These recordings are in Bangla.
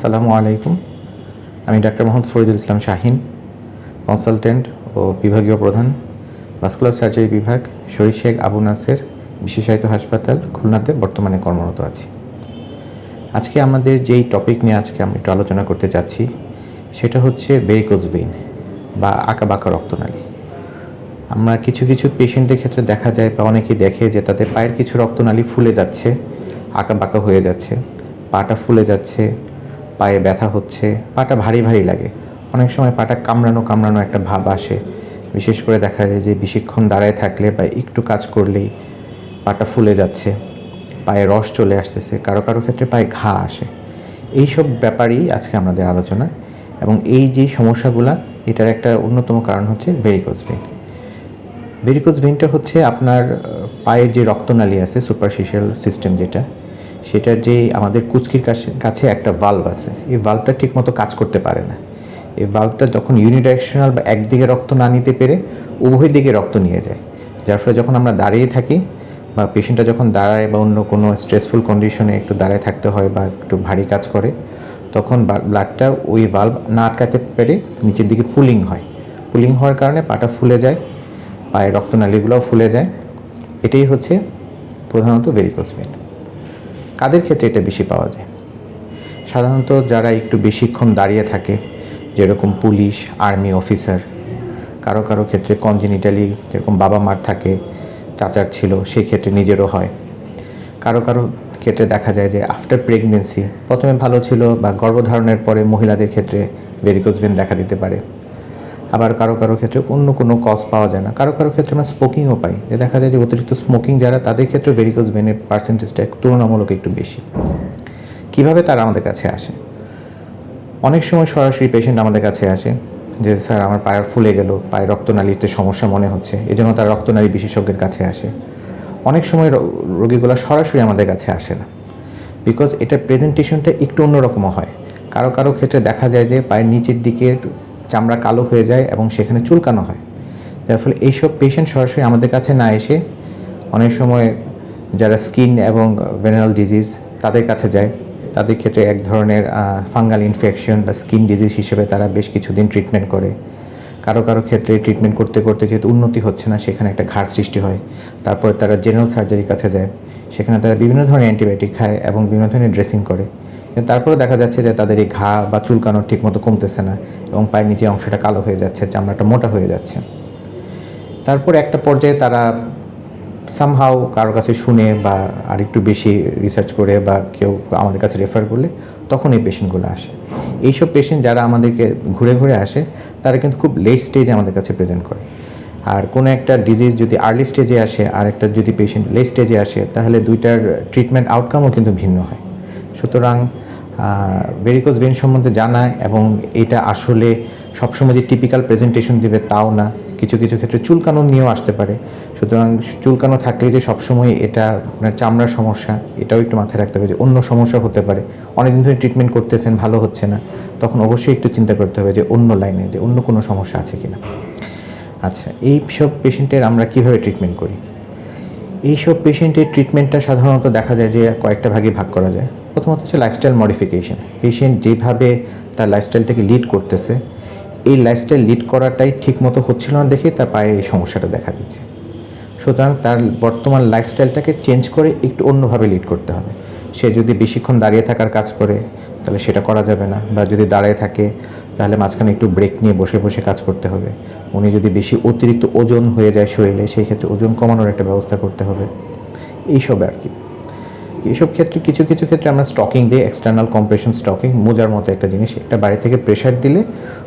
সালামু আলাইকুম। আমি ডাক্তার মোহাম্মদ ফরিদুল ইসলাম শাহিন, কনসালটেন্ট ও বিভাগীয় প্রধান, ভাস্কুলার সার্জারি বিভাগ শহীদ শেখ আবু নাসের বিশেষায়িত হাসপাতাল খুলনাতে বর্তমানে কর্মরত আছি। আজকে আমাদের যেই টপিক নিয়ে আজকে আমি একটু আলোচনা করতে চাচ্ছি, সেটা হচ্ছে ভেরিকোজ ভেইন বা আঁকাবাঁকা রক্তনালী। আমরা কিছু কিছু পেশেন্টের ক্ষেত্রে দেখা যায় বা অনেকেই দেখে যে তাদের পায়ের কিছু রক্তনালী ফুলে যাচ্ছে আঁকা বাঁকা হয়ে যাচ্ছে, পাটা ফুলে যাচ্ছে পায়ে ব্যথা হচ্ছে, পাটা ভারী ভারী লাগে। অনেক সময় পাটা কামড়ানো কামড়ানো একটা ভাব আসে। বিশেষ করে দেখা যায় যে বেশিক্ষণ দাঁড়ায় থাকলে বা একটু কাজ করলেই পাটা ফুলে যাচ্ছে, পায়ে রস চলে আসতেছে, কারও কারও ক্ষেত্রে পায়ে ঘা আসে। এইসব ব্যাপারই আজকে আমাদের আলোচনা এবং এই যে সমস্যাগুলা, এটার একটা অন্যতম কারণ হচ্ছে ভেরিকোজ ভেইন ভেরিকোজ ভেইনটা হচ্ছে আপনার পায়ের যে রক্তনালী আছে সুপারফিশিয়াল সিস্টেম যেটা সেটার যে আমাদের কুচকির কাছে কাছে একটা ভাল্ব আছে। এই ভাল্বটা ঠিকমতো কাজ করতে পারে না। এই ভাল্বটা যখন ইউনিডাইরেকশনাল বা একদিকে রক্ত না নিতে পেরে উভয় দিকে রক্ত নিয়ে যায়। যার ফলে যখন আমরা দাঁড়িয়ে থাকি বা পেশেন্টটা যখন দাঁড়ায় বা অন্য কোনো স্ট্রেসফুল কন্ডিশনে একটু দাঁড়ায় থাকতে হয় বা একটু ভারী কাজ করে, তখন ব্লাডটা ওই ভাল্ব না আটকাতে পেরে নিচের দিকে পুলিং হয়। পুলিং হওয়ার কারণে পাটা ফুলে যায়, পায়ের রক্তনালীগুলোও ফুলে যায়। এটাই হচ্ছে প্রধানত ভেরিকোজ ভেন কাদের ক্ষেত্রে এটা বেশি পাওয়া যায়? সাধারণত যারা একটু বেশিক্ষণ দাঁড়িয়ে থাকে, যেরকম পুলিশ, আর্মি অফিসার, কারও কারও ক্ষেত্রে কনজেনিটালি যেরকম বাবা মার থাকে, চাচার ছিল, সেই ক্ষেত্রে নিজেরও হয়। কারও কারও ক্ষেত্রে দেখা যায় যে আফটার প্রেগনেন্সি প্রথমে ভালো ছিল বা গর্ভধারণের পরে মহিলাদের ক্ষেত্রে ভেরিকোজ ভেন দেখা দিতে পারে। আবার কারও কারও ক্ষেত্রে অন্য কোনো কজ পাওয়া যায় না। কারও কারও ক্ষেত্রে আমরা স্মোকিংও পাই। যে দেখা যায় যে অতিরিক্ত স্মোকিং যারা, তাদের ক্ষেত্রে ভেরিকোজ ভেনের পার্সেন্টেজটা তুলনামূলক একটু বেশি। কীভাবে তারা আমাদের কাছে আসে? অনেক সময় সরাসরি পেশেন্ট আমাদের কাছে আসে যে, স্যার, আমার পায়ের ফুলে গেল, পায়ের রক্তনালীতে সমস্যা মনে হচ্ছে। এই জন্য তার রক্তনালী বিশেষজ্ঞের কাছে আসে। অনেক সময় রোগীগুলো সরাসরি আমাদের কাছে আসে না। বিকজ এটা প্রেজেন্টেশনটা একটু অন্যরকমও হয়। কারও কারও ক্ষেত্রে দেখা যায় যে, পায়ের নিচের দিকের চামড়া কালো হয়ে যায় এবং সেখানে চুলকানো হয়। যার ফলে এইসব পেশেন্ট সরাসরি আমাদের কাছে না এসে অনেক সময় যারা স্কিন এবং ভেনারাল ডিজিজ তাদের কাছে যায়। তাদের ক্ষেত্রে এক ধরনের ফাঙ্গাল ইনফেকশন বা স্কিন ডিজিজ হিসেবে তারা বেশ কিছুদিন ট্রিটমেন্ট করে। কারও কারও ক্ষেত্রে ট্রিটমেন্ট করতে করতে যেহেতু উন্নতি হচ্ছে না, সেখানে একটা ঘাট সৃষ্টি হয়। তারপরে তারা জেনারেল সার্জারির কাছে যায়। সেখানে তারা বিভিন্ন ধরনের অ্যান্টিবায়োটিক খায় এবং বিভিন্ন ধরনের ড্রেসিং করে। তারপরে দেখা যাচ্ছে যে তাদের এই ঘা বা চুলকানো ঠিকমতো কমতেছে না এবং পায়ের নিচের অংশটা কালো হয়ে যাচ্ছে, চামড়াটা মোটা হয়ে যাচ্ছে। তারপর একটা পর্যায়ে তারা সামহাও কারোর কাছে শুনে বা আরেকটু বেশি রিসার্চ করে বা কেউ আমাদের কাছে রেফার করলে তখন এই পেশেন্টগুলো আসে। এইসব পেশেন্ট যারা আমাদেরকে ঘুরে ঘুরে আসে, তারা কিন্তু খুব লেট স্টেজে আমাদের কাছে প্রেজেন্ট করে। আর কোনো একটা ডিজিজ যদি আর্লি স্টেজে আসে, আর একটা যদি পেশেন্ট লেট স্টেজে আসে, তাহলে দুইটার ট্রিটমেন্ট আউটকামও কিন্তু ভিন্ন হয়। সুতরাং ভেরিকোজ ভেন সম্বন্ধে জানা এবং এটা আসলে সবসময় যে টিপিক্যাল প্রেজেন্টেশন দিবে তাও না। কিছু কিছু ক্ষেত্রে চুলকানো নিয়েও আসতে পারে। সুতরাং চুলকানো থাকলে যে সবসময় এটা আপনার চামড়ার সমস্যা, এটাও একটু মাথায় রাখতে হবে যে অন্য সমস্যা হতে পারে। অনেকদিন ধরে ট্রিটমেন্ট করতেছেন, ভালো হচ্ছে না। তখন অবশ্যই একটু চিন্তা করতে হবে যে অন্য লাইনে, যে অন্য কোনো সমস্যা আছে কি না আচ্ছা এই সব পেশেন্টের আমরা কীভাবে ট্রিটমেন্ট করি? এইসব পেশেন্টের ট্রিটমেন্টটা সাধারণত দেখা যায় যে কয়েকটা ভাগে ভাগ করা যায়। প্রথমত হচ্ছে লাইফস্টাইল মডিফিকেশন পেশেন্ট যেভাবে তার লাইফস্টাইলটাকে লিড করতেছে, এই লাইফস্টাইল লিড করাটাই ঠিকমতো হচ্ছিল না দেখে তার পায়ে এই সমস্যাটা দেখা দিচ্ছে। সুতরাং তার বর্তমান লাইফস্টাইলটাকে চেঞ্জ করে একটু অন্যভাবে লিড করতে হবে। সে যদি বেশিক্ষণ দাঁড়িয়ে থাকার কাজ করে, তাহলে সেটা করা যাবে না। বা যদি দাঁড়িয়ে থাকে, তাহলে মাঝখানে একটু ব্রেক নিয়ে বসে বসে কাজ করতে হবে। উনি যদি বেশি অতিরিক্ত ওজন হয়ে যায় শরীরে, সেই ক্ষেত্রে ওজন কমানোর একটা ব্যবস্থা করতে হবে। এইসব আর কি। এইসব ক্ষেত্রে কিছু কিছু ক্ষেত্রে আমরা স্টকিং দিই এক্সটার্নাল কম্প্রেশন স্টকিং মোজার মতো একটা জিনিস। এটা বাইরে থেকে প্রেশার দিলে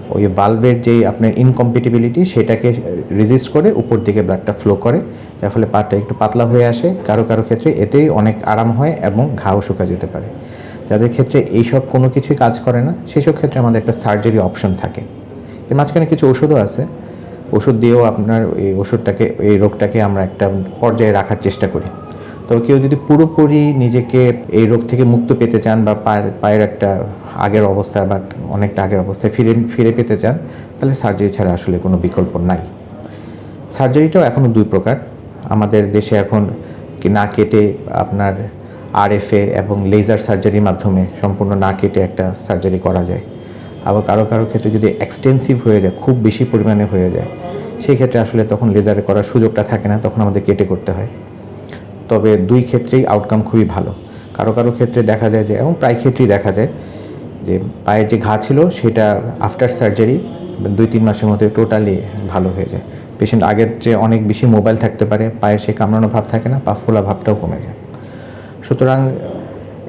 ওই বাল্বের যেই আপনার ইনকম্পিটিবিলিটি সেটাকে রেজিস্ট করে উপর দিকে ব্লাডটা ফ্লো করে। যার ফলে পাটা একটু পাতলা হয়ে আসে। কারও কারও ক্ষেত্রে এতেই অনেক আরাম হয় এবং ঘাও শুকা যেতে পারে। যাদের ক্ষেত্রে এইসব কোনো কিছুই কাজ করে না, সেসব ক্ষেত্রে আমাদের একটা সার্জারি অপশন থাকে। এর মাঝখানে কিছু ওষুধও আছে। ওষুধ দিয়েও আপনার এই ওষুধটাকে এই রোগটাকে আমরা একটা পর্যায়ে রাখার চেষ্টা করি। তবে কেউ যদি পুরোপুরি নিজেকে এই রোগ থেকে মুক্ত পেতে চান বা পায়ের একটা আগের অবস্থা বা অনেকটা আগের অবস্থায় ফিরে ফিরে পেতে চান, তাহলে সার্জারি ছাড়া আসলে কোনো বিকল্প নাই। সার্জারিটাও এখনও দুই প্রকার। আমাদের দেশে এখন না কেটে আপনার আরএফএ এবং লেজার সার্জারির মাধ্যমে সম্পূর্ণ না কেটে একটা সার্জারি করা যায়। আবার কারও কারও ক্ষেত্রে যদি এক্সটেন্সিভ হয়ে যায়, খুব বেশি পরিমাণে হয়ে যায়, সেই ক্ষেত্রে আসলে তখন লেজারে করার সুযোগটা থাকে না, তখন আমাদের কেটে করতে হয়। তবে দুই ক্ষেত্রেই আউটকাম খুবই ভালো। কারও কারও ক্ষেত্রে দেখা যায় যে, এবং প্রায় ক্ষেত্রেই দেখা যায় যে পায়ের যে ঘা ছিল সেটা আফটার সার্জারি দুই তিন মাসের মধ্যে টোটালি ভালো হয়ে যায়। পেশেন্ট আগের চেয়ে অনেক বেশি মোবাইল থাকতে পারে পায়ে সে কামড়ানো ভাব থাকে না, পা ফোলা ভাবটাও কমে যায়। সুতরাং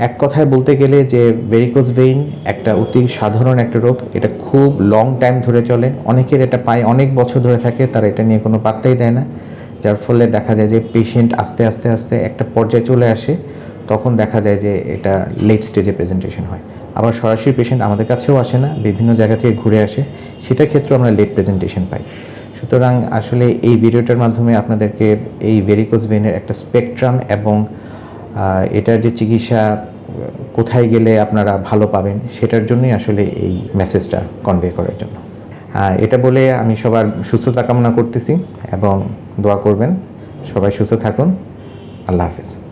এক কথায় বলতে গেলে যে ভেরিকোজ ভেইন একটা অতি সাধারণ একটা রোগ, এটা খুব লং টাইম ধরে চলে। অনেকের এটা পায়ে অনেক বছর ধরে থাকে, তারা এটা নিয়ে কোনো পাত্তাই দেয় না। যার ফলে দেখা যায় যে পেশেন্ট আস্তে আস্তে আস্তে একটা পর্যায়ে চলে আসে, তখন দেখা যায় যে এটা লেট স্টেজে প্রেজেন্টেশন হয়। আবার সরাসরি পেশেন্ট আমাদের কাছেও আসে না, বিভিন্ন জায়গা থেকে ঘুরে আসে, সেটার ক্ষেত্রেও আমরা লেট প্রেজেন্টেশন পাই। সুতরাং আসলে এই ভিডিওটার মাধ্যমে আপনাদেরকে এই ভেরিকোজ ভেনের একটা স্পেকট্রাম এবং এটার যে চিকিৎসা, কোথায় গেলে আপনারা ভালো পাবেন, সেটার জন্যই আসলে এই মেসেজটা কনভে করার জন্য। এটা বলে আমি সবার সুস্থতা কামনা করতেছি এবং দোয়া করবেন। সবাই সুস্থ থাকুন। আল্লাহ হাফিজ।